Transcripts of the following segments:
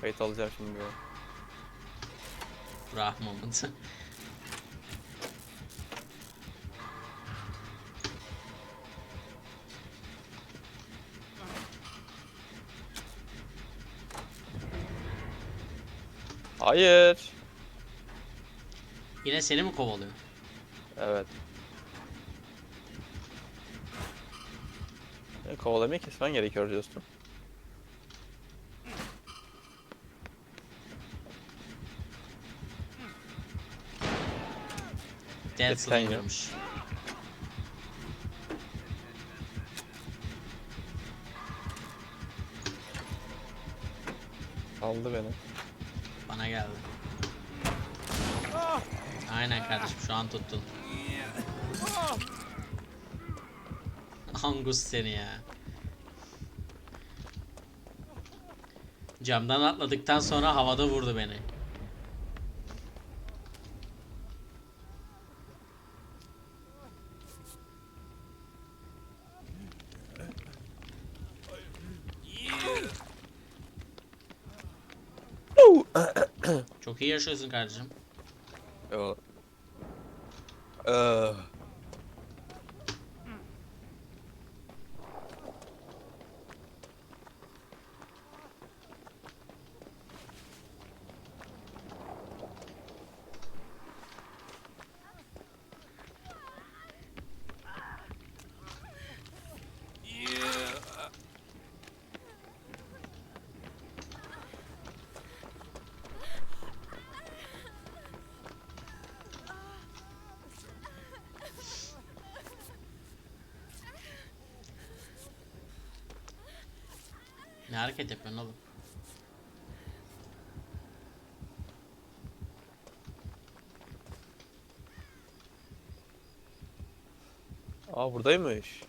Kayıt alacağım şimdi. ya. Rahmamın. Hayır. Yine seni mi kovalıyor? Evet. E, kovalamayı kesmen gerekiyor diyorsun. Ya. Slinger'mış. Aldı beni. Bana geldi. Aynen kardeşim şu an tuttun. Angus seni ya. Camdan atladıktan sonra havada vurdu beni. Çok iyi yaşıyorsun kardeşim. Yok. Eee. Ne hareket yapıyorsun oğlum? Aa buradaymış.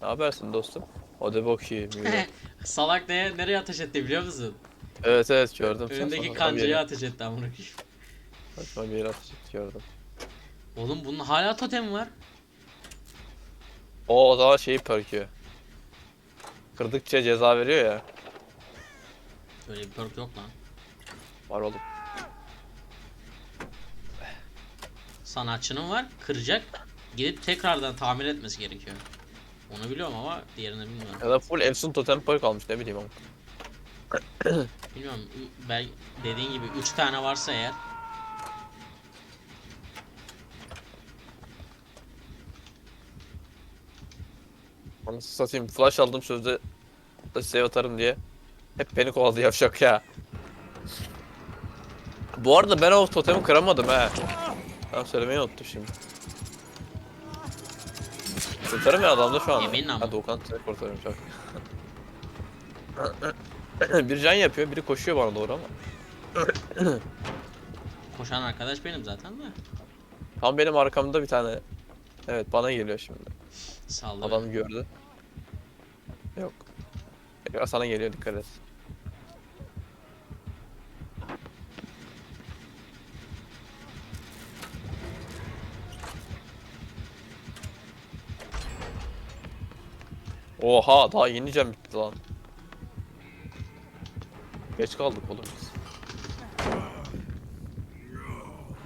Ne habersin dostum? O da bakayım. yürü. Salak neye, nereye ateş etti biliyor musun? evet evet gördüm. Önündeki yere- ateş etti amına koyayım. Saçma bir yere etti, gördüm. Oğlum bunun hala totemi var. O o zaman şeyi perküyor. Kırdıkça ceza veriyor ya. Böyle bir perk yok lan. Var oğlum. Sanatçının var, kıracak. Gidip tekrardan tamir etmesi gerekiyor. Onu biliyorum ama diğerini bilmiyorum. Ya da full Efsun totem perk almış ne bileyim ama. Bilmiyorum. Belki dediğin gibi 3 tane varsa eğer Anasını satayım flash aldım sözde da save atarım diye. Hep beni kovaladı yavşak ya. Bu arada ben o totemi kıramadım he. Ben söylemeyi unuttum şimdi. Kurtarım ya adamda şu anda. Yemin ama. Ha Doğukan seni kurtarıyorum çok. biri can yapıyor, biri koşuyor bana doğru ama. koşan arkadaş benim zaten de. Tam benim arkamda bir tane. Evet bana geliyor şimdi. Sallıyor. Adam gördü. Yok. Tekrar sana geliyor dikkat et. Oha daha yeni cam bitti lan. Geç kaldık oğlum biz.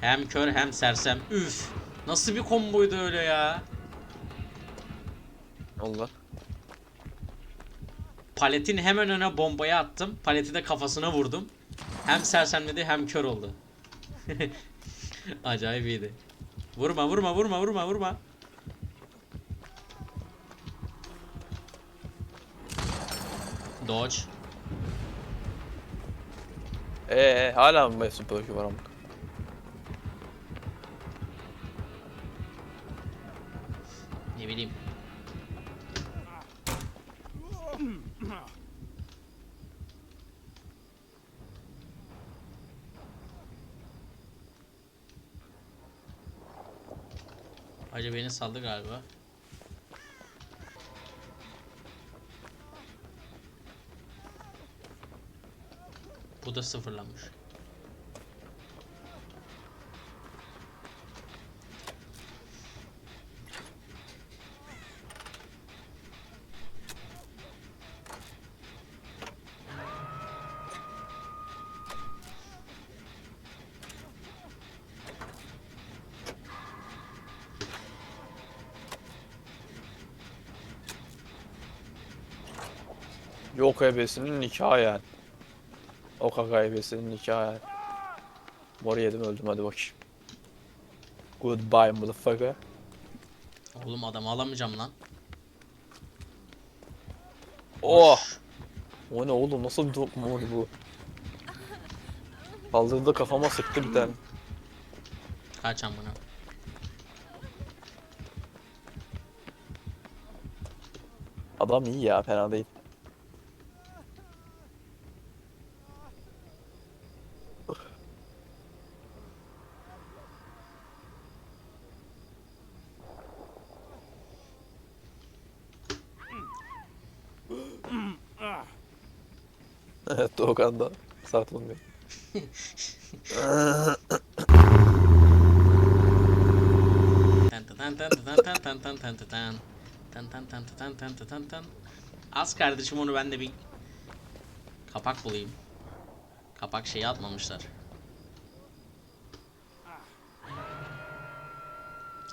Hem kör hem sersem. Üf. Nasıl bir komboydu öyle ya? Allah. Paletin hemen öne bombayı attım. Paleti de kafasına vurdum. Hem sersemledi hem kör oldu. Acayip iyiydi. Vurma vurma vurma vurma vurma. Dodge. Ee hala mı Mesut Perk'ü var ama? Ne bileyim. Hacı beni saldı galiba. Bu da sıfırlanmış. Yok ebesinin nikahı yani. O kaka ebesinin nikahı yani. Mor yedim öldüm hadi bakayım. Goodbye motherfucker. Oğlum adamı alamayacağım lan. Oh! Hoş. O ne oğlum nasıl bir top mu bu? Kaldırdı kafama sıktı bir tane. Kaç amına. Adam iyi ya fena değil. Tan tan tan tan. Az kardeşim onu ben de bir kapak bulayım. Kapak şeyi atmamışlar.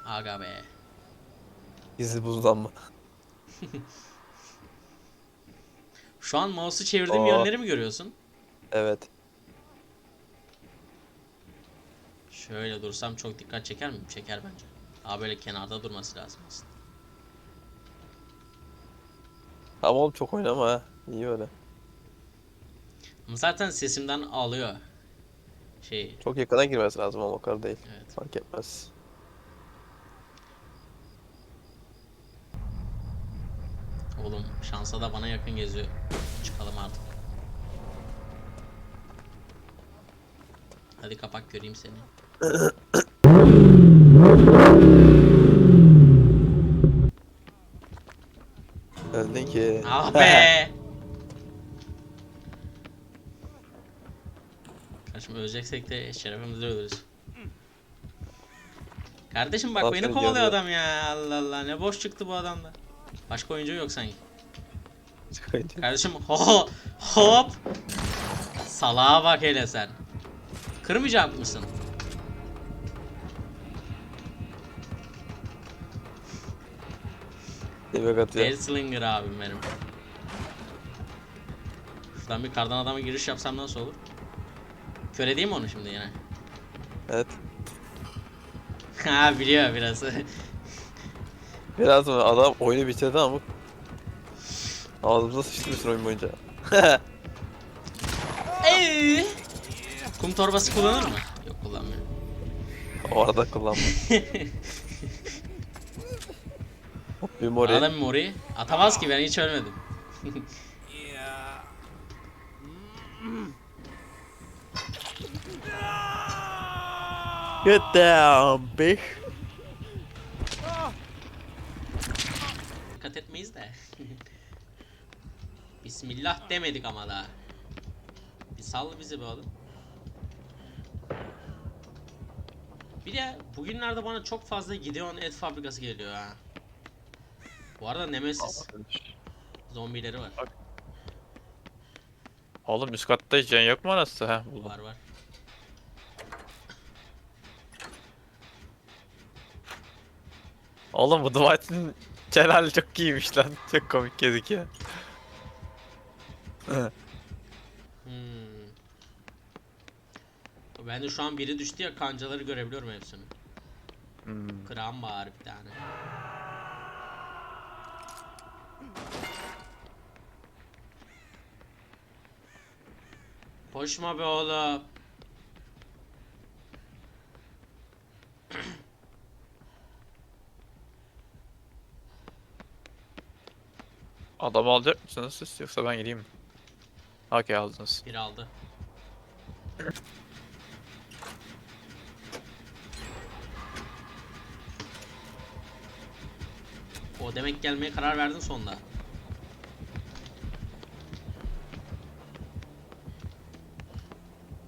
Aga be. Gizli buzlanma. Şu an mouse'u çevirdiğim Aa. yönleri mi görüyorsun? Evet. Şöyle dursam çok dikkat çeker mi? Çeker bence. Daha böyle kenarda durması lazım aslında. Ama oğlum çok oynama ha. İyi öyle. Ama zaten sesimden alıyor. Şey, Çok yakına girmesi lazım ama o kadar değil. evet. Fark etmez. Oğlum şansa da bana yakın geziyor. Çıkalım artık. Hadi kapak göreyim seni. Öldün ki. Ah be! Kardeşim öleceksek de şerefimizi ölürüz. Kardeşim bak Al beni kovalıyor adam ya. Allah Allah ne boş çıktı bu adamda. Başka oyuncu yok sanki. Kardeşim ho hop. Salağa bak hele sen. Kırmayacak mısın? Dibek atıyor. Hellslinger abim benim. Şuradan bir kardan adama giriş yapsam nasıl olur? Kör edeyim mi onu şimdi yine? Evet. ha biliyor biraz. Biraz mı adam oyunu bitirdi ama ağzımıza sıçtı bütün oyun boyunca. Eee. Kum torbası kullanır mı? Yok kullanmıyor. o arada kullanma. Hop bir mori. Adam mori. Atamaz ki ben hiç ölmedim. Get down bitch. Dikkat etmeyiz de. Bismillah demedik ama daha. Bir sal bizi be oğlum. Bir de bugünlerde bana çok fazla Gideon et fabrikası geliyor ha. Bu arada Nemesis zombileri var. Oğlum üst katta can yok mu anası? Buldum. Var var. Oğlum bu Dwight'ın Celal çok iyiymiş lan. Çok komik gözüküyor. Hmm. Ben de şu an biri düştü ya kancaları görebiliyorum hepsini. Hmm. Kıran var bir tane. Koşma be oğlum. Adamı alacak mısınız siz yoksa ben gideyim mi? Okey aldınız. Bir aldı. O demek gelmeye karar verdin sonunda.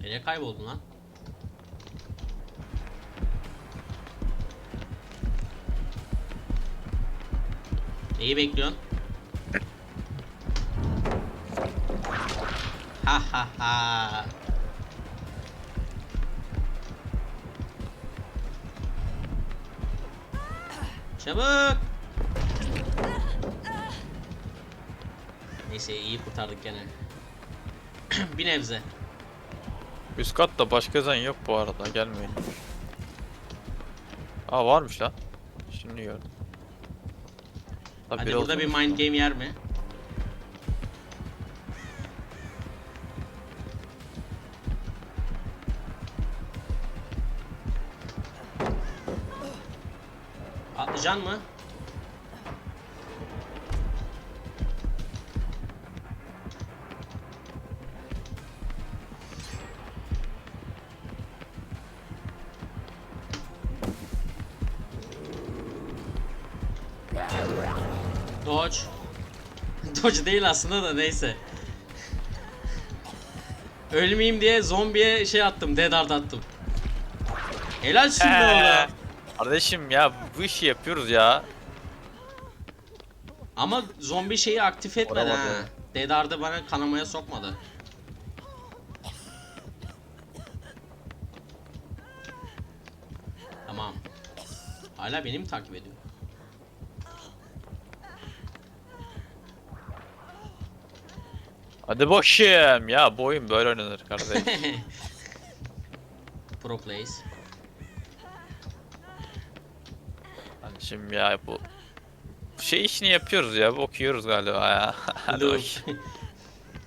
Nereye kayboldun lan? Neyi bekliyorsun? Ha ha ha. Çabuk. Neyse iyi kurtardık gene. bir nebze. Üst katta başka zan yok bu arada gelmeyin. Aa varmış lan. Şimdi gördüm. Tabii Hadi burada bir mind game yer mi? Atlayacaksın mı? Dodge. Dodge değil aslında da neyse. Ölmeyeyim diye zombiye şey attım, dead hard attım. Helalsin be Ee, oğlum. Kardeşim ya bu işi yapıyoruz ya. Ama zombi şeyi aktif etmedi ha. Hard'ı bana kanamaya sokmadı. Tamam. Hala beni mi takip ediyor? Hadi bakayım ya bu oyun böyle oynanır kardeş. Pro plays. Kardeşim ya bu şey işini yapıyoruz ya bu okuyoruz galiba ya. Hadi.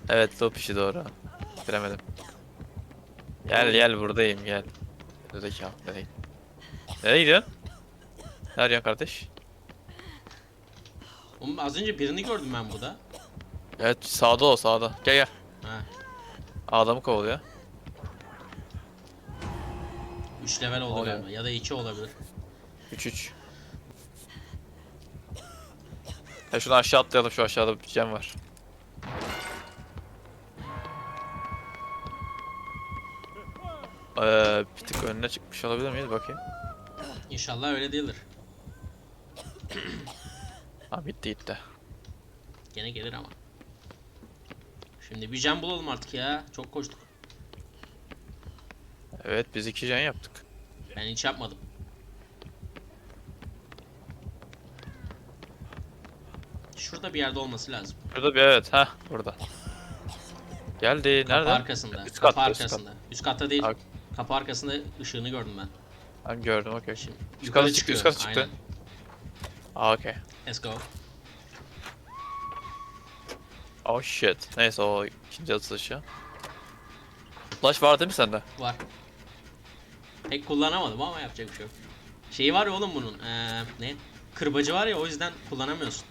Evet loop işi doğru. Bitiremedim. Gel gel buradayım gel. Zekalı nereye? Nereye gidiyorsun? Ne arıyorsun kardeş? Oğlum az önce birini gördüm ben burada. Evet sağda o sağda. Gel gel. Ha. Adamı kovalıyor. 3 level oldu Oluyor. galiba ya da 2 olabilir. 3 3. Ya şunu aşağı atlayalım şu aşağıda bir cam var. Ee, bir tık önüne çıkmış olabilir miyiz bakayım. İnşallah öyle değildir. Ha bitti gitti. Gene gelir ama. Şimdi bir can bulalım artık ya. Çok koştuk. Evet biz iki can yaptık. Ben hiç yapmadım. Şurada bir yerde olması lazım. Burada bir evet ha burada. Geldi Kapı nerede? arkasında. Üst kapı katta, üst arkasında. Üst katta değil. Ar- Kapı arkasında ışığını gördüm ben. Ben gördüm okey. Şimdi Üst kata çıktı üst kata çıktı. Aa okey. Let's go. Oh shit. Neyse o ikinci atılışı. Flash var değil mi sende? Var. Pek kullanamadım ama yapacak bir şey yok. Şeyi var ya oğlum bunun. Ee, ne? Kırbacı var ya o yüzden kullanamıyorsun.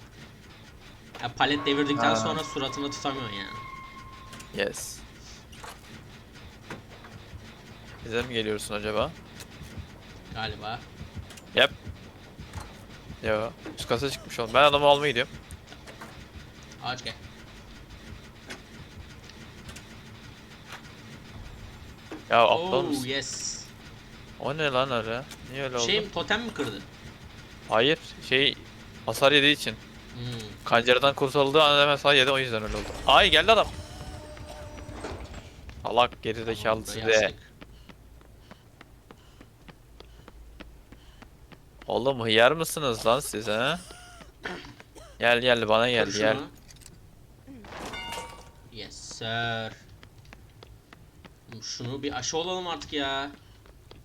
Ya palet devirdikten Ha. sonra suratını tutamıyorsun yani. Yes. Bize mi geliyorsun acaba? Galiba. Yep. Yo. Üst kata çıkmış oğlum. Ben adamı almaya gidiyorum. Ağaç gel. Ya aptal Oh mısın? yes. O ne lan öyle? Niye öyle oldu? Şey totem mi kırdı? Hayır. Şey hasar yediği için. Kancaradan kurtulduğu an hemen sağ yedi o yüzden öyle oldu. Ay geldi adam. Salak gerizekalı size. Oğlum hıyar mısınız lan siz ha? Gel gel bana gel Kır gel. Yes sir. Şunu bir aşı olalım artık ya.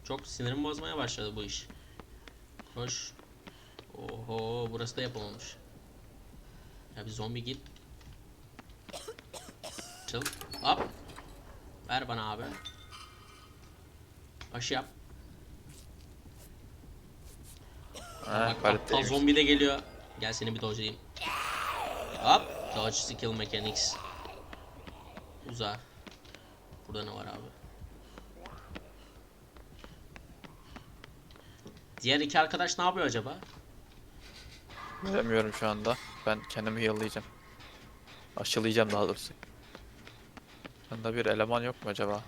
Çok sinirim bozmaya başladı bu iş. Koş. Oho burası da yapılmamış. Ya bir zombi git. Çıl. Hop. Ver bana abi. Aşı yap. Ha, Bak aptal zombi de geliyor. Gel seni bir dodge'layayım. Hop. Dodge skill mechanics. Uza. Burada ne var abi? Diğer iki arkadaş ne yapıyor acaba? Bilemiyorum şu anda. Ben kendimi heal'layacağım. Aşılayacağım daha doğrusu. Bunda bir eleman yok mu acaba?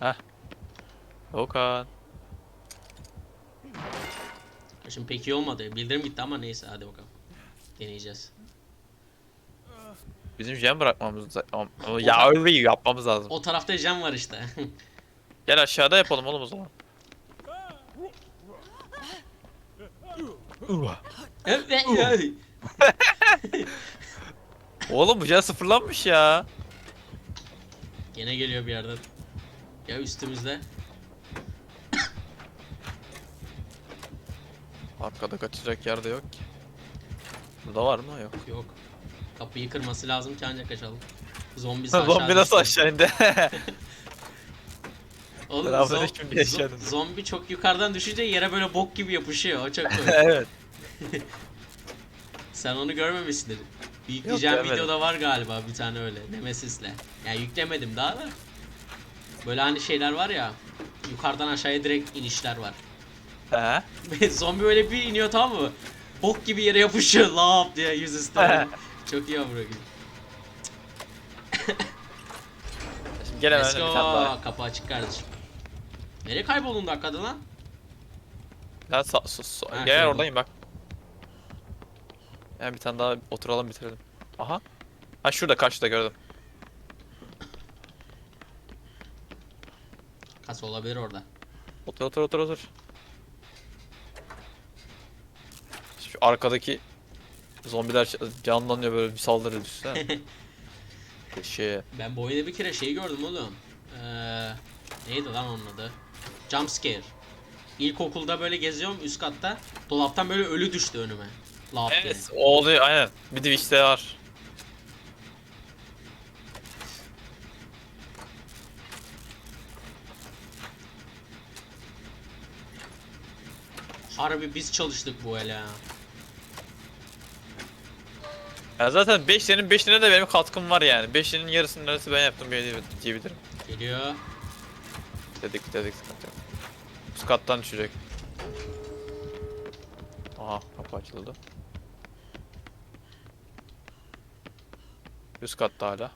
Heh. Okan. Şimdi pek iyi olmadı. Bildirim gitti ama neyse hadi bakalım. Deneyeceğiz. Bizim jam bırakmamız lazım. Ya öyle yapmamız lazım. O tarafta jam var işte. Gel aşağıda yapalım oğlum o zaman. Evet. Oğlum bu can sıfırlanmış ya. Yine geliyor bir yerden. Ya üstümüzde. Arkada kaçacak yerde yok ki. Burada var mı? Yok. Yok. Kapıyı kırması lazım ki ancak kaçalım. Zombi aşağı Zombi nasıl düştü. aşağı indi? Oğlum zom- zo- indi. zombi çok yukarıdan düşünce yere böyle bok gibi yapışıyor. O çok komik. evet. Sen onu görmemişsindir. Bir yükleyeceğim görmedim. videoda var galiba bir tane öyle. Nemesis'le. Yani yüklemedim daha da. Böyle hani şeyler var ya. Yukarıdan aşağıya direkt inişler var. He? Zombi böyle bir iniyor tamam mı? Bok gibi yere yapışıyor lap diye yüzüstü. çok iyi amına. Şimdi hemen Let's bir tane daha. Kapı açık kardeşim. Nereye kayboldun dakikada lan? Ya sa sus sus. Ha, Gel gördüm. oradayım bak. Yani bir tane daha oturalım bitirelim. Aha. Ha şurada karşıda gördüm. Kasa olabilir orada. Otur otur otur otur. Şu arkadaki zombiler canlanıyor böyle bir saldırı düşsene. şey Ben bu oyunda bir kere şey gördüm oğlum. Ee, neydi lan onun adı? Jump scare. İlkokulda böyle geziyorum üst katta. Dolaptan böyle ölü düştü önüme. Diye. Evet o oluyor aynen. Bir Twitch'te var. Harbi biz çalıştık bu ele ya. Ya zaten 5'lerin 5'ine de benim katkım var yani. 5'lerin yarısının arası ben yaptım diye- diyebilirim. Geliyor. Dedik dedik sıkıntı yok. Üst kattan düşecek. Aha kapı açıldı. Üst katta hala.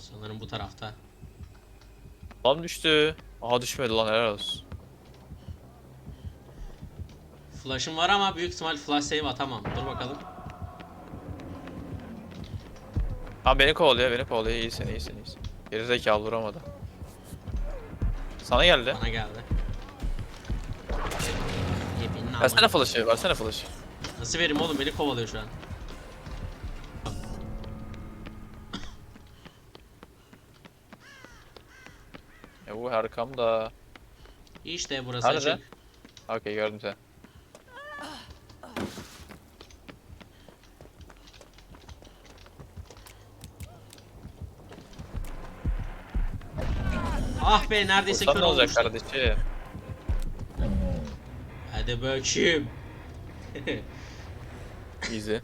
Sanırım bu tarafta. Lan düştü. Aha düşmedi lan helal olsun. Flash'ım var ama büyük ihtimal flash save atamam. Dur bakalım. Ha beni kovalıyor beni kovalıyor iyisin iyisin iyisin. Geri zekalı vuramadı. Sana geldi. Bana geldi. Versene flash'ı versene flash'ı. Nasıl vereyim oğlum beni kovalıyor şu an. E bu arkamda. İşte burası Nerede? açık. Okey gördüm seni. Ah be neredeyse Olsan kör ne olacak olmuştum. kardeşim? Hadi bakayım. Easy.